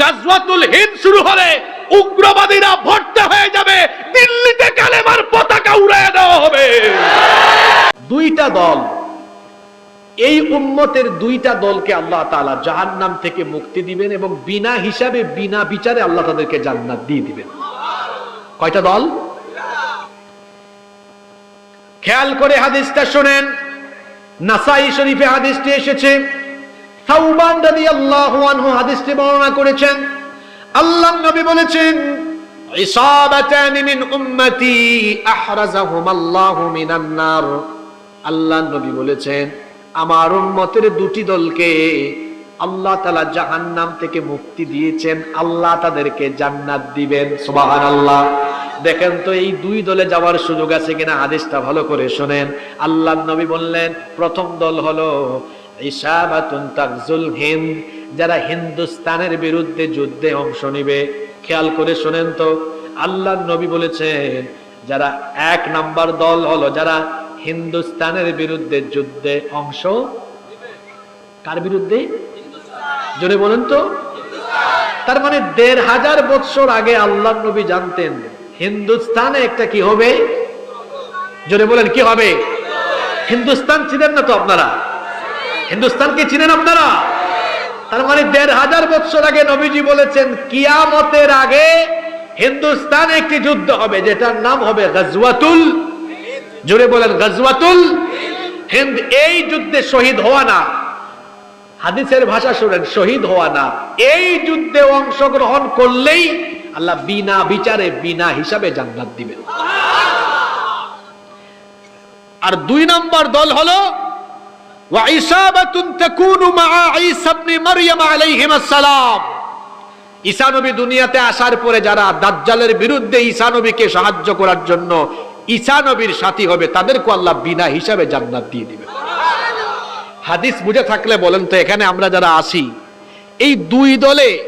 গাজওয়াতুল হিন্দ শুরু হলে উগ্রবাদীরা ভর্তি হয়ে যাবে, দিল্লিতে কালেমার পতাকা উড়াইয়া দেওয়া হবে। দুইটা দল, এই উম্মতের দুইটা দলকে আল্লাহ তাআলা জাহান্নাম থেকে মুক্তি দিবেন এবং বিনা হিসাবে, বিনা বিচারে আল্লাহ তাদেরকে জান্নাত দিয়ে দিবেন। কয়টা দল? খেয়াল করে হাদিসটা শুনেন। নাসাই শরীফে হাদিসটি এসেছে। সাউবান রাদিয়াল্লাহু আনহু হাদিসটি বর্ণনা করেছেন। আল্লাহ নবী বলেছেন, ইসাবাতানি মিন উম্মতি আহরাজাহুম আল্লাহু মিনান নার। আল্লাহ নবী বলেছেন, আমার উম্মতের দুটি দলকে আল্লাহ তাআলা জাহান্নাম থেকে মুক্তি দিয়েছেন। আল্লাহ তাদেরকে জান্নাত দিবেন। সুবহানাল্লাহ। দেখেন তো, এই দুই দলে যাওয়ার সুযোগ আছে কিনা? হাদিসটা ভালো করে শোনেন। আল্লাহ নবী বললেন, প্রথম দল হলো ইসাবাতুন তাকজুল হিন্দ যারা হিন্দুস্তানের বিরুদ্ধে যুদ্ধে অংশ নিবে। খেয়াল করে শোনেন তো আল্লাহ নবী বলেছেন যারা এক নাম্বার দল হলো যারা হিন্দুস্তানের বিরুদ্ধে যুদ্ধে অংশ কার বিরুদ্ধে? জোরে বলেন তো। তার মানে দেড় হাজার বৎসর আগে আল্লাহ নবী জানতেন হিন্দুস্তানে একটা কি হবে? জোরে বলেন কি হবে? হিন্দুস্তান ছিলেন না তো আপনারা? হিন্দুস্তানকে চিনেন আপনারা? তার মানে দেড় হাজার বৎসর আগে নবীজি বলেছেন, কিয়ামতের আগে হিন্দুস্তান একটি যুদ্ধ হবে, যেটার নাম হবে গজওয়াতুল জোরে বলেন, গজওয়াতুল হিন্দ এই যুদ্ধে শহীদ হওয়া না। হাদিসের ভাষা শুনেন, শহীদ হওয়া না। এই যুদ্ধে অংশগ্রহণ করলেই আল্লাহ বিনা বিচারে, বিনা হিসাবে জান্নাত দিবেন। আর দুই নম্বর দল হলো ঈসানবী দুনিয়াতে আসার পরে যারা দাজ্জালের বিরুদ্ধে ঈসানবীকে সাহায্য করার জন্য ঈসানবীর সাথী হবে, তাদেরকে আল্লাহ বিনা হিসাবে জান্নাত দিয়ে দিবে। হাদিস বুঝে থাকলে বলেন তো, এখানে আমরা যারা আসি, এই দুই দলে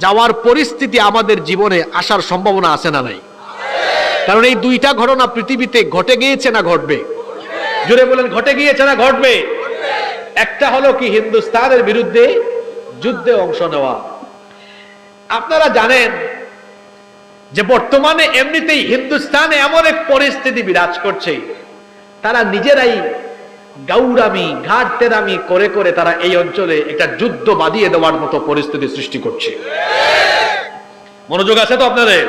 যাওয়ার পরিস্থিতি আমাদের জীবনে আসার সম্ভাবনা আছে না নাই? কারণ এই দুইটা ঘটনা পৃথিবীতে ঘটে গিয়েছে না ঘটবে? জোরে বলেন, ঘটে গিয়েছে না ঘটবে? একটা হলো কি হিন্দুস্তানের বিরুদ্ধে যুদ্ধে অংশ নেওয়া। আপনারা জানেন যে বর্তমানে এমনিতেই হিন্দুস্তানে এমন এক পরিস্থিতি বিরাজ করছে। তারা নিজেরাই গাউরামি ঘাট তেরামি করে করে তারা এই অঞ্চলে একটা যুদ্ধ বাঁধিয়ে দেওয়ার মতো পরিস্থিতি সৃষ্টি করছে। মনোযোগ আছে তো আপনাদের?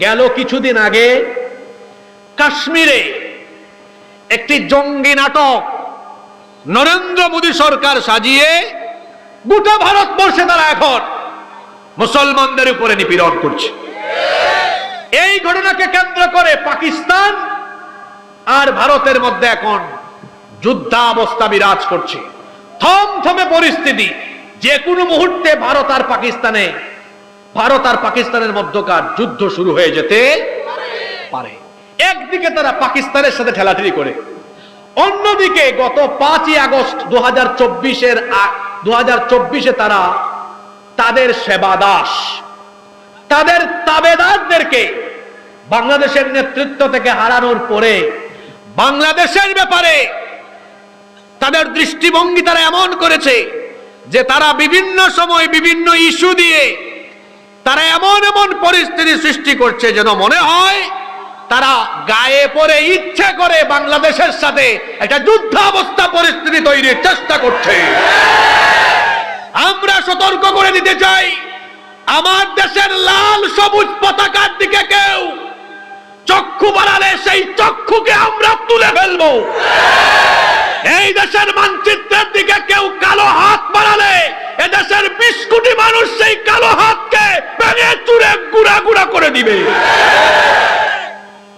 গেল কিছুদিন আগে কাশ্মীরে একটি জঙ্গি নাটক নরেন্দ্র মোদী সরকার সাজিয়ে গোটা ভারতবর্ষে তারা এখন মুসলমানদের উপরে নিপীড়ন করছে। এই ঘটনাকে কেন্দ্র করে পাকিস্তান আর ভারতের মধ্যে এখন যুদ্ধাবস্থা বিরাজ করছে। থমথমে পরিস্থিতি। যে কোনো মুহূর্তে ভারত আর পাকিস্তানে, ভারত আর পাকিস্তানের মধ্যকার যুদ্ধ শুরু হয়ে যেতে পারে। একদিকে তারা পাকিস্তানের সাথে ঠেলাঠেলি করে। অন্যদিকে গত পাঁচই আগস্ট দু হাজার চব্বিশের দু হাজার চব্বিশে তারা তাদের সেবাদাস তাদের তাবেদারদেরকে বাংলাদেশের নেতৃত্ব থেকে হারানোর পরে বাংলাদেশের ব্যাপারে তাদের দৃষ্টিভঙ্গি তারা এমন করেছে যে তারা বিভিন্ন সময় বিভিন্ন ইস্যু দিয়ে তারা এমন এমন পরিস্থিতি সৃষ্টি করছে যেন মনে হয় তারা গায়ে পরে ইচ্ছে করে বাংলাদেশের সাথে একটা যুদ্ধাবস্থা পরিস্থিতি তৈরির চেষ্টা করছে। আমরা সতর্ক করে দিতে চাই, আমার দেশের লাল সবুজ পতাকার দিকে কেউ চক্ষু বাড়ালে সেই চক্ষুকে আমরা তুলে ফেলব। এই দেশের মানচিত্রের দিকে কেউ কালো হাত বাড়ালে এদেশের বিশ কোটি মানুষ সেই কালো হাতকে ভেঙে চুরে গুড়া গুড়া করে দিবে।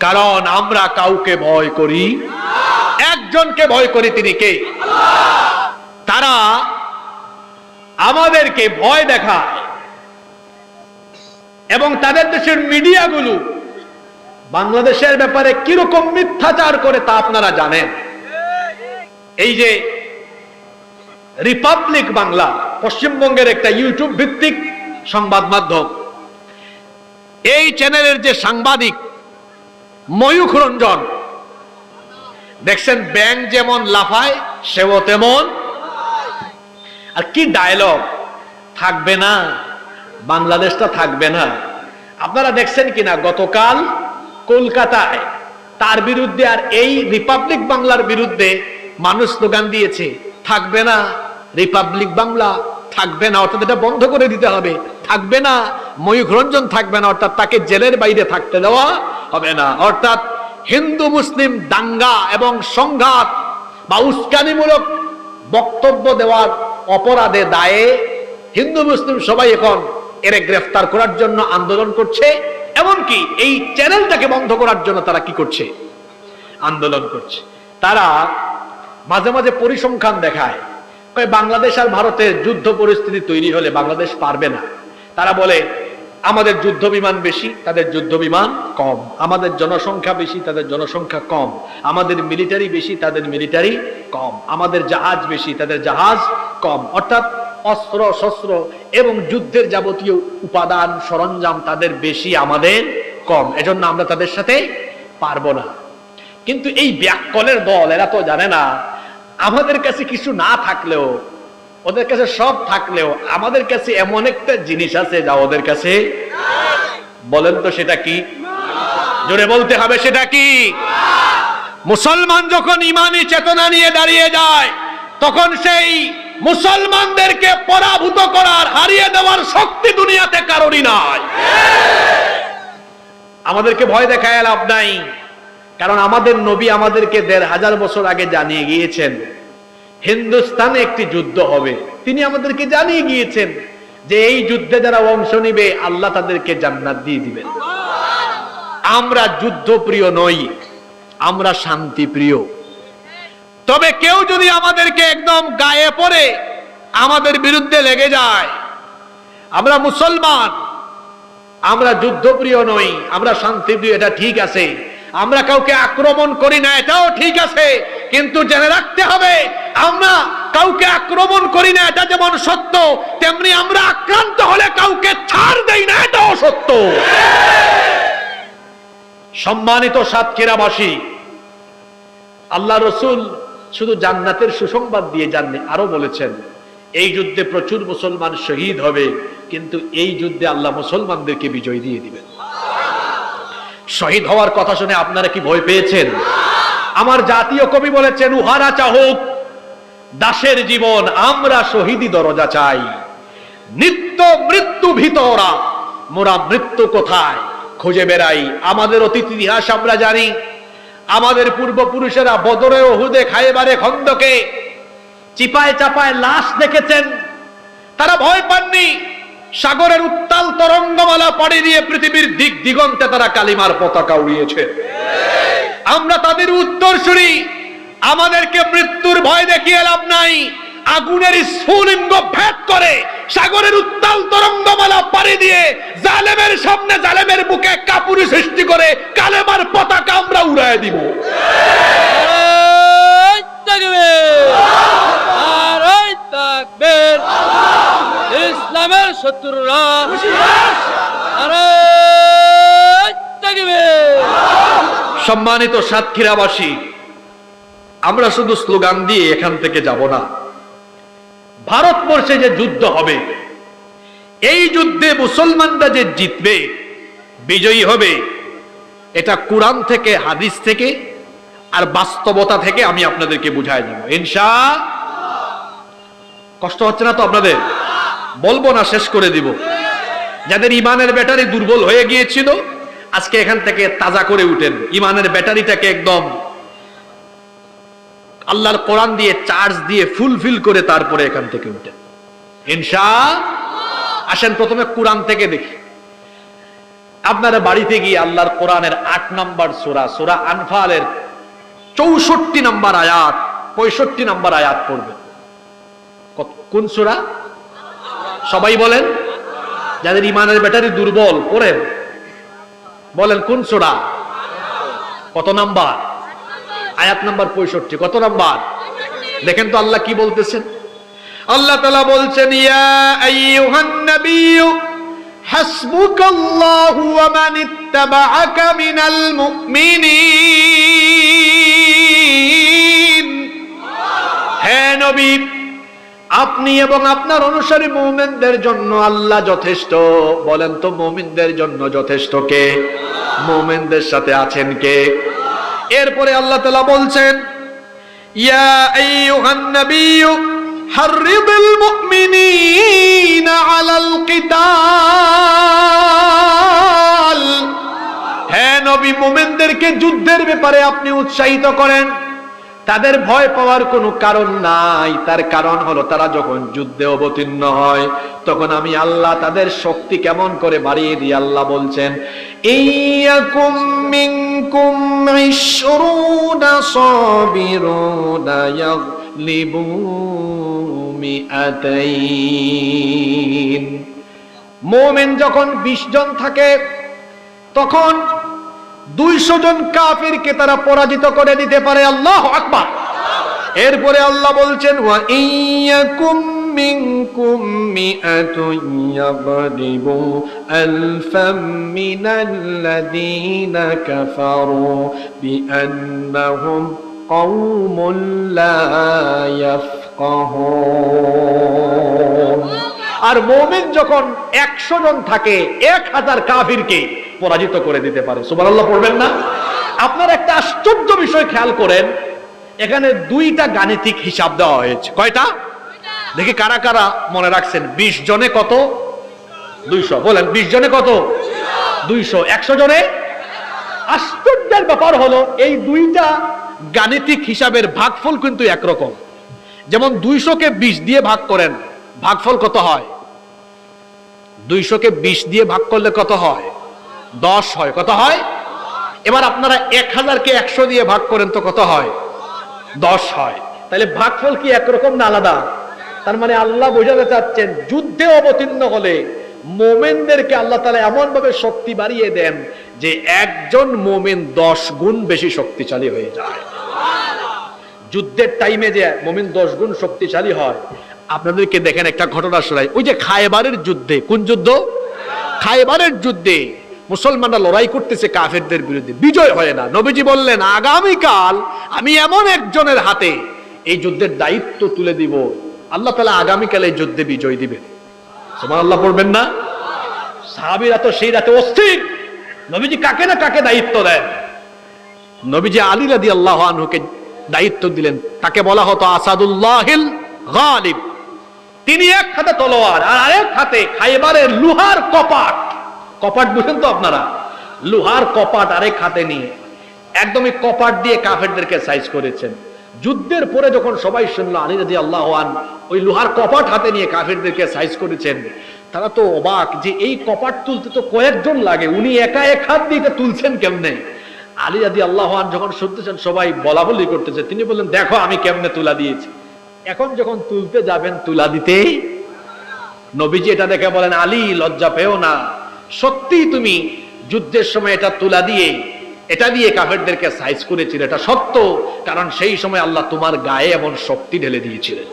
কারণ আমরা কাউকে ভয় করি। একজনকে ভয় করি তিনি কে? তারা আমাদেরকে ভয় দেখা এবং তাদের দেশের মিডিয়াগুলো বাংলাদেশের ব্যাপারে কীরকম মিথ্যাচার করে তা আপনারা জানেন। এই যে রিপাবলিক বাংলা, পশ্চিমবঙ্গের একটা ইউটিউব ভিত্তিক সংবাদ মাধ্যম, এই চ্যানেলের যে সাংবাদিক ময়ূখ রঞ্জন দেখছেন ব্যাংক যেমন লাফায়, সেও তেমন। আর কি ডায়লগ থাকবে না। বাংলাদেশটা থাকবে না। আপনারা দেখছেন কিনা, গতকাল কলকাতায় তার বিরুদ্ধে আর এই রিপাবলিক বাংলার বিরুদ্ধে মানুষ স্লোগান দিয়েছে, থাকবে না। রিপাবলিক বাংলা থাকবে না, অর্থাৎ এটা বন্ধ করে দিতে হবে। থাকবে না ময়ূখ রঞ্জন থাকবে না, অর্থাৎ তাকে জেলের বাইরে থাকতে দেওয়া হবে না। অর্থাৎ হিন্দু, মুসলিম, দাঙ্গা এবং সংঘাত বা উস্কানিমূলক বক্তব্য দেওয়ার অপরাধে দায়ে হিন্দু, মুসলিম সবাই এখন এরে গ্রেফতার করার জন্য আন্দোলন করছে। এমনকি এই চ্যানেলটাকে বন্ধ করার জন্য তারা কি করছে? আন্দোলন করছে। তারা মাঝে মাঝে পরিসংখ্যান দেখায়। বাংলাদেশ আর ভারতের যুদ্ধ পরিস্থিতি তৈরি হলে বাংলাদেশ পারবে না। তারা বলে, আমাদের যুদ্ধ বিমান বেশি, তাদের যুদ্ধ বিমান কম। আমাদের জনসংখ্যা বেশি, তাদের জনসংখ্যা কম। আমাদের মিলিটারি বেশি, তাদের মিলিটারি কম। আমাদের জাহাজ বেশি, তাদের জাহাজ কম। অর্থাৎ অস্ত্র, শস্ত্র এবং যুদ্ধের যাবতীয় উপাদান, সরঞ্জাম তাদের বেশি, আমাদের কম। এজন্য আমরা তাদের সাথে পারব না। কিন্তু এই ব্যাককলের দল, এরা তো জানে না আমাদের কাছে কিছু না থাকলেও ওদের কাছে সব থাকলেও আমাদের কাছে এমন একটা জিনিস আছে যা ওদের কাছে বলেন তো সেটা কি? জোরে বলতে হবে সেটা কি? মুসলমান যখন ইমানি চেতনা নিয়ে দাঁড়িয়ে যায় তখন সেই মুসলমানদেরকে পরাভূত করার হারিয়ে দেওয়ার শক্তি দুনিয়াতে কারোরই নাই। আমাদেরকে ভয় দেখায় লাভ নাই। কারণ আমাদের নবী আমাদেরকে দেড় হাজার বছর আগে জানিয়ে গিয়েছেন, হিন্দুস্তানে একটি যুদ্ধ হবে। তিনি আমাদেরকে জানিয়ে গিয়েছেন যে এই যুদ্ধে যারা অংশ নিবে, আল্লাহ তাদেরকে জান্নাত দিয়ে দিবেন। আমরা যুদ্ধ প্রিয় নই, আমরা শান্তি প্রিয় তবে কেউ যদি আমাদেরকে একদম গায়ে পড়ে আমাদের বিরুদ্ধে লেগে যায়, আমরা মুসলমান, আমরা যুদ্ধপ্রিয় নই, আমরা শান্তিপ্রিয়, এটা ঠিক আছে। আমরা কাউকে আক্রমণ করি না, এটাও ঠিক আছে, কিন্তু জেনে রাখতে হবে, আমরা কাউকে আক্রমণ করি না, এটা যেমন সত্য, তেমনি আমরা আক্রান্ত হলে কাউকে ছাড় দেই না, এটাও সত্য। সম্মানিত সাতক্ষীরাবাসী, আল্লাহ রসুল শুধু জান্নাতের সুসংবাদ দিয়ে যাননি, আরও বলেছেন, এই যুদ্ধে প্রচুর মুসলমান শহীদ হবে, কিন্তু এই যুদ্ধে আল্লাহ মুসলমানদেরকে বিজয় দিয়ে দিবেন। শহীদ হওয়ার কথা শুনে আপনারা কি ভয় পেয়েছেন? আমার জাতীয় কবি বলেছেন, উহারা চাহুক, দাসের জীবন আমরা শহীদি দরজা চাই। নিত্য মৃত্যু ভিতরা, মোরা মৃত্যু কোথায়? খুঁজে বেড়াই। আমাদের অতীত ইতিহাস আমরা জানি। আমাদের পূর্বপুরুষেরা বদরে ওহুদে খাইবারে খন্দকে চিপায় চাপায় লাশ দেখেছেন। তারা ভয় পাননি। সাগরের উত্তাল তরঙ্গমালা পাড়ি দিয়ে পৃথিবীর দিক দিগন্তে তারা কালিমার পতাকা উড়িয়েছে। আমরা তাদের উত্তরসূরি আমাদেরকে মৃত্যুর ভয় দেখিয়ে লাভ নাই, আগুনের স্ফুলিঙ্গ ভেদ করে সাগরের উত্তাল তরঙ্গমালা পাড়ি দিয়ে জালেমের সামনে জালেমের বুকে কাপুরি সৃষ্টি করে কালেমার পতাকা আমরা উড়ায় দিব। সম্মানিত সাতক্ষীরাবাসী, আমরা শুধু স্লোগান দিয়ে এখান থেকে যাব না। ভারতবর্ষে যে যুদ্ধ হবে, এই যুদ্ধে মুসলমানরা যে জিতবে, বিজয়ী হবে, এটা কোরআন থেকে, হাদিস থেকে আর বাস্তবতা থেকে আমি আপনাদেরকে বুঝাই দেব। ইনশা কষ্ট হচ্ছে না তো আপনাদের? বলব না, শেষ করে দিব। যাদের ইমানের ব্যাটারি দুর্বল হয়ে গিয়েছিল, আজকে এখান থেকে তাজা করে উঠেন। ইমানের ব্যাটারিটাকে একদম আল্লাহর কোরআন দিয়ে চার্জ দিয়ে ফুলফিল করে তারপরে এখান থেকে উঠেন। ইনশা আসেন প্রথমে কোরআন থেকে দেখি। আপনারা বাড়িতে গিয়ে আল্লাহর কোরআনের আট নম্বর সোরা সোরা আনফালের চৌষট্টি নম্বর আয়াত, পঁয়ষট্টি নম্বর আয়াত পড়বেন। কোন সোরা? সবাই বলেন, যাদের ইমানের ব্যাটারি দুর্বল পড়েন বলেন কোন সোরা কত নাম্বার? আয়াত নাম্বার পঁয়ষট্টি, কত নাম্বার? দেখেন তো আল্লাহ কি বলতেছেন? আল্লাহ তালা বলছেন হে নবী আপনি এবং আপনার অনুসারী মোমেনদের জন্য আল্লাহ যথেষ্ট। বলেন তো, মোমিনদের জন্য যথেষ্ট কে? মোমেনদের সাথে আছেন কে? এরপরে আল্লাহ তালা বলছেন, ইয়া নবী, মোমেনদেরকে যুদ্ধের ব্যাপারে আপনি উৎসাহিত করেন। তাদের ভয় পাওয়ার কোনো কারণ নাই। তার কারণ হলো তারা যখন যুদ্ধে অবতীর্ণ হয়, তখন আমি আল্লাহ তাদের শক্তি কেমন করে বাড়িয়ে দিই, আল্লাহ বলছেন মোমেন যখন 20 জন থাকে, তখন দুইশো জন কাফিরকে তারা পরাজিত করে দিতে পারে, আল্লাহ আকবার। এরপরে আল্লাহ বলছেন আর মোমেন যখন একশো জন থাকে, এক হাজার কাফিরকে পরাজিত করে দিতে পারে। সুবহানাল্লাহ, পড়বেন না? আপনার একটা আশ্চর্য বিষয় খেয়াল করেন, এখানে দুইটা গাণিতিক হিসাব দেওয়া হয়েছে। কয়টা? দেখি কারা কারা মনে রাখছেন। বিশ জনে কত? দুইশো। বলেন, বিশ জনে কত? দুইশো। একশো জনে? আশ্চর্যের ব্যাপার হলো, এই দুইটা গাণিতিক হিসাবের ভাগফল কিন্তু একরকম। যেমন দুইশোকে বিশ দিয়ে ভাগ করেন, ভাগফল কত হয়? দুইশোকে বিশ দিয়ে ভাগ করলে কত হয়? দশ হয়, কত হয়? এবার আপনারা এক হাজারকে একশো দিয়ে ভাগ করেন তো কত হয়? দশ হয়। তাহলে ভাগফল কি একরকম না আলাদা? তার মানে আল্লাহ বোঝাতে চাচ্ছেন, যুদ্ধে অবতীর্ণ হলে মোমেনদেরকে আল্লাহ তালা এমন ভাবে শক্তি বাড়িয়ে দেন যে একজন মোমেন দশ গুণ বেশি শক্তিশালী হয়ে যায়। যুদ্ধের টাইমে যে মোমিন দশ গুণ শক্তিশালী হয়, আপনাদেরকে দেখেন একটা ঘটনা শোনায় ওই যে খায়বারের যুদ্ধে, কোন যুদ্ধ? খায়বারের যুদ্ধে মুসলমানরা লড়াই করতেছে কাফেরদের বিরুদ্ধে। বিজয় হয় না। নবীজি বললেন, আগামীকাল আমি এমন একজনের হাতে এই যুদ্ধের দায়িত্ব তুলে দিব। আল্লাহ তালা আগামীকাল এই যুদ্ধে বিজয় দিবেন। সমান আল্লাহ পড়বেন না? সাহাবিরা তো সেই রাতে অস্থির। নবীজি কাকে না কাকে দায়িত্ব দেন? নবীজি আলী রাদি আল্লাহ আনহুকে দায়িত্ব দিলেন। তাকে বলা হতো আসাদুল্লাহিল গালিব। তিনি এক হাতে তলোয়ার আর আরেক হাতে খাইবারের লোহার কপাট। কপাট বুঝেন তো আপনারা? লোহার কপাট আরেক হাতে নিয়ে একদমই কপাট দিয়ে কাফেরদেরকে সাইজ করেছেন। যুদ্ধের পরে যখন সবাই শুনলো আলী রাদি আল্লাহ ওই লোহার কপাট হাতে নিয়ে কাফেরদেরকে সাইজ করেছেন, তারা তো অবাক যে এই কপাট তুলতে তো কয়েকজন লাগে, উনি একা এক হাত দিয়ে তুলছেন কেমনে? আলী আদি আল্লাহ যখন শুনতেছেন, সবাই বলা বলি করতেছে, তিনি বললেন, দেখো আমি কেমনে তুলা দিয়েছি। এখন যখন তুলতে যাবেন, তুলা দিতেই? নবীজি এটা দেখে বলেন, আলী, লজ্জা পেও না। সত্যি তুমি যুদ্ধের সময় এটা তুলা দিয়ে, এটা দিয়ে কাফেরদেরকে সাইজ করেছিল, এটা সত্য, কারণ সেই সময় আল্লাহ তোমার গায়ে এমন শক্তি ঢেলে দিয়েছিলেন।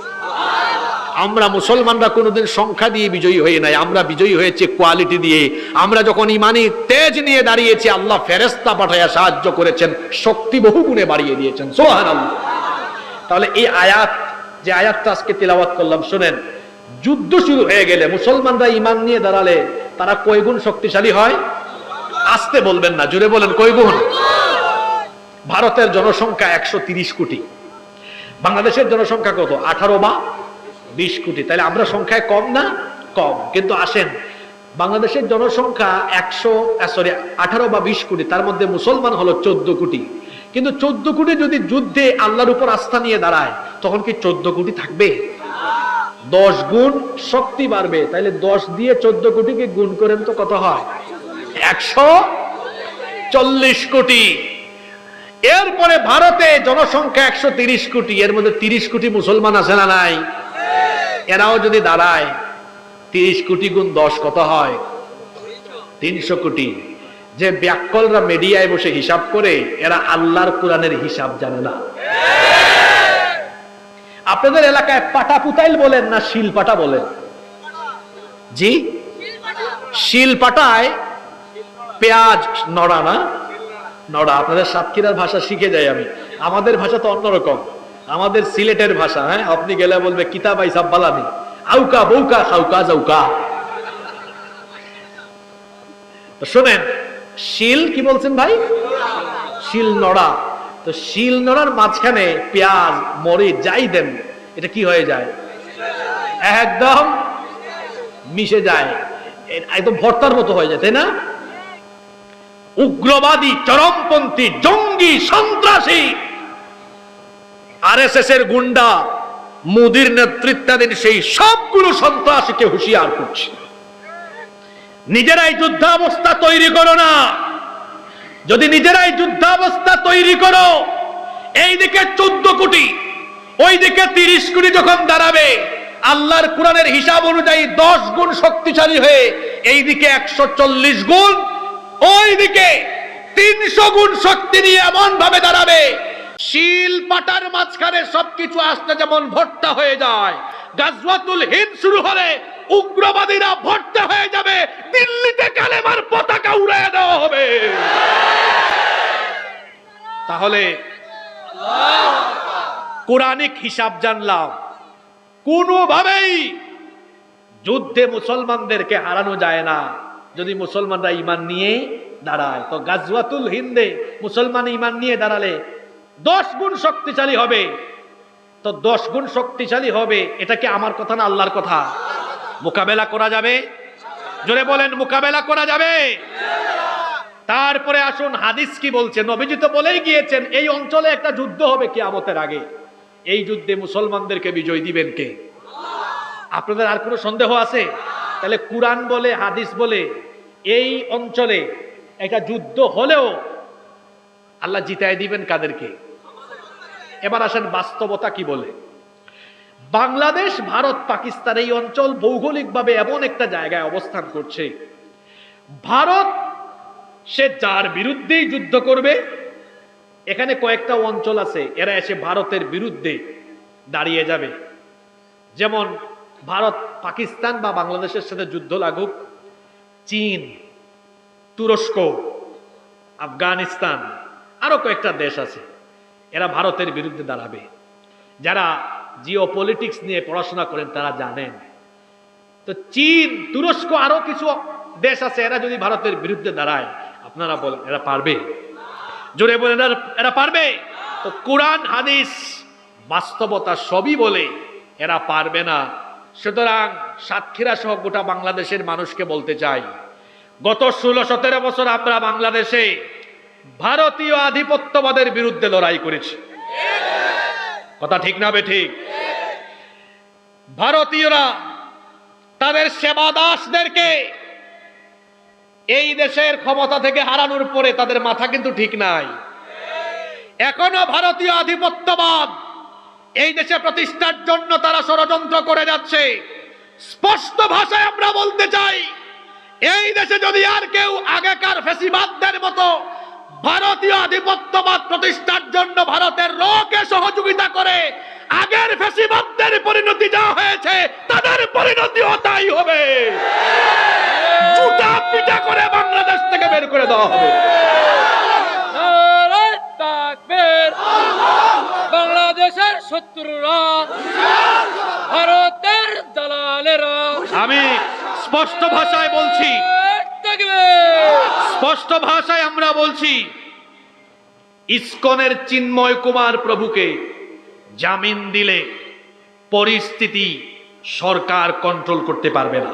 আমরা মুসলমানরা কোনোদিন সংখ্যা দিয়ে বিজয়ী হয়ে নাই, আমরা বিজয়ী হয়েছে কোয়ালিটি দিয়ে। আমরা যখন ইমানি তেজ নিয়ে দাঁড়িয়েছি, আল্লাহ ফেরেস্তা পাঠাইয়া সাহায্য করেছেন, শক্তি বহু গুণে বাড়িয়ে দিয়েছেন সোহান তাহলে এই আয়াত, যে আয়াতটা আজকে তিলাওয়াত করলাম, শুনেন যুদ্ধ শুরু হয়ে গেলে মুসলমানরা ইমান নিয়ে দাঁড়ালে তারা কয় গুণ শক্তিশালী হয়? আসতে বলবেন না জুড়ে বলেন, কয় গুণ? ভারতের জনসংখ্যা একশো কোটি। বাংলাদেশের জনসংখ্যা কত? আঠারো বা বিশ কোটি। তাহলে আমরা সংখ্যায় কম না? কম। কিন্তু আসেন, বাংলাদেশের জনসংখ্যা একশো সরি আঠারো বা বিশ কোটি, তার মধ্যে মুসলমান হলো চোদ্দ কোটি। কিন্তু চোদ্দ কোটি যদি যুদ্ধে আল্লাহর উপর আস্থা নিয়ে দাঁড়ায়, তখন কি চোদ্দ কোটি থাকবে? দশ গুণ শক্তি বাড়বে, তাইলে দশ দিয়ে চোদ্দ কোটিকে গুণ করেন তো কত হয়? একশো চল্লিশ কোটি। এরপরে ভারতে জনসংখ্যা একশো তিরিশ কোটি, এর মধ্যে তিরিশ কোটি মুসলমান আছে না নাই? এরাও যদি দাঁড়ায়, তিরিশ কোটি গুণ দশ কত হয়? তিনশো কোটি। যে ব্যাকলরা মিডিয়ায় বসে হিসাব করে, এরা আল্লাহর কোরআনের হিসাব জানে না। আপনাদের এলাকায় পাটা পুতাইল বলেন না শিল পাটা বলেন? জি? শিল পাটায় পেঁয়াজ নড়া না? নড়া, আপনাদের সাতক্ষীরার ভাষা শিখে যাই আমি। আমাদের ভাষা তো অন্যরকম। আমাদের সিলেটের ভাষা হ্যাঁ? আপনি গেলে বলবে, কিতাব আইসাব বালানি আউকা, বউকা, খাউকা যাউকা শোনেন, শিল কি বলছেন ভাই? শিল নড়া। তো শিল নড়ার মাঝখানে পেঁয়াজ, মরিচ, যাই দেন এটা কি হয়ে যায়? একদম মিশে যায়। একদম ভর্তার মতো হয়ে যায়, তাই না? উগ্রবাদী, চরমপন্থী, জঙ্গি, সন্ত্রাসী, আরএসএস এর গুন্ডা, মোদির নেতৃত্বাধীন সেই সবগুলো সন্ত্রাসীকে হুঁশিয়ার করছে। নিজেরাই যুদ্ধাবস্থা তৈরি করো না। যদি নিজেরাই যুদ্ধাবস্থা তৈরি করো, এইদিকে চোদ্দ কোটি ওই দিকে তিরিশ কোটি যখন দাঁড়াবে, আল্লাহর কোরআনের হিসাব অনুযায়ী দশ গুণ শক্তিশালী হয়ে এই দিকে একশো চল্লিশ গুণ ওই দিকে তিনশো গুণ শক্তি নিয়ে এমন ভাবে দাঁড়াবে, শিল পাটার মাঝখানে সবকিছু আসতে যেমন ভর্তা হয়ে যায়, গাজওয়াতুল হিন্দ শুরু হলে উগ্রবাদীরা ভর্তা হয়ে যাবে, দিল্লিতে কালেমার পতাকা উড়াইয়া দেওয়া হবে। তাহলে কোরআনিক হিসাব জানলাম। কোনোভাবেই যুদ্ধে মুসলমানদেরকে হারানো যায় না। যদি মুসলমানরা ইমান নিয়ে দাঁড়ায়, তো গাজওয়াতুল হিন্দে মুসলমান ইমান নিয়ে দাঁড়ালে দশ গুণ শক্তিশালী হবে। তো দশ গুণ শক্তিশালী হবে, এটা কি আমার কথা না আল্লাহর কথা? মোকাবেলা করা যাবে? জোরে বলেন, মোকাবেলা করা যাবে? তারপরে আসুন, হাদিস কি বলছে? নবীজি তো বলেই গিয়েছেন, এই অঞ্চলে একটা যুদ্ধ হবে কিয়ামতের আগে। এই যুদ্ধে মুসলমানদেরকে বিজয় দিবেন কে? আপনাদের আর কোনো সন্দেহ আছে? তাহলে কুরআন বলে, হাদিস বলে, এই অঞ্চলে একটা যুদ্ধ হলেও আল্লাহ জিতায় দিবেন কাদেরকে? এবার আসেন বাস্তবতা কি বলে? বাংলাদেশ, ভারত, পাকিস্তান এই অঞ্চল ভৌগোলিকভাবে এমন একটা জায়গায় অবস্থান করছে। ভারত সে যার বিরুদ্ধেই যুদ্ধ করবে এখানে কয়েকটা অঞ্চল আছে, এরা এসে ভারতের বিরুদ্ধে দাঁড়িয়ে যাবে। যেমন ভারত পাকিস্তান বা বাংলাদেশের সাথে যুদ্ধ লাগুক, চীন, তুরস্ক, আফগানিস্তান আরও কয়েকটা দেশ আছে, এরা ভারতের বিরুদ্ধে দাঁড়াবে। যারা জিও পলিটিক্স নিয়ে পড়াশোনা করেন, তারা জানেন। তো চীন, তুরস্ক আরও কিছু দেশ আছে, এরা যদি ভারতের বিরুদ্ধে দাঁড়ায়, আপনারা বলেন এরা পারবে। জোরে বলে এরা- পারবে? তো কোরআন, হাদিস বাস্তবতা সবই বলে এরা পারবে না। সুতরাং সাতক্ষীরা সহ গোটা বাংলাদেশের মানুষকে বলতে চাই, গত ষোলো সতেরো বছর আমরা বাংলাদেশে ভারতীয় আধিপত্যবাদের বিরুদ্ধে লড়াই করেছি। কথা ঠিক না ঠিক? ভারতীয়রা তাদের সেবা দাসদেরকে এই দেশের ক্ষমতা থেকে হারানোর পরে তাদের মাথা কিন্তু ঠিক নাই। এখনও ভারতীয় আধিপত্যবাদ এই দেশে প্রতিষ্ঠার জন্য তারা ষড়যন্ত্র করে যাচ্ছে। স্পষ্ট ভাষায় আমরা বলতে চাই, এই দেশে যদি আর কেউ আগেকার ফেসিবাদদের মতো ভারতীয় আধিপত্যবাদ প্রতিষ্ঠার জন্য ভারতের রকে সহযোগিতা করে আগের ফেসিবাদদের পরিণতি যা হয়েছে, তাদের পরিণতিও তাই হবে। জুতা পিটা করে বাংলাদেশ থেকে বের করে দেওয়া হবে। বাংলাদেশের শত্রুরা ভারতের দালালেরা। আমি স্পষ্ট ভাষায় বলছি। স্পষ্ট ভাষায় আমরা বলছি ইসকনের চিন্ময় কুমার প্রভুকে জামিন দিলে পরিস্থিতি সরকার কন্ট্রোল করতে পারবে না।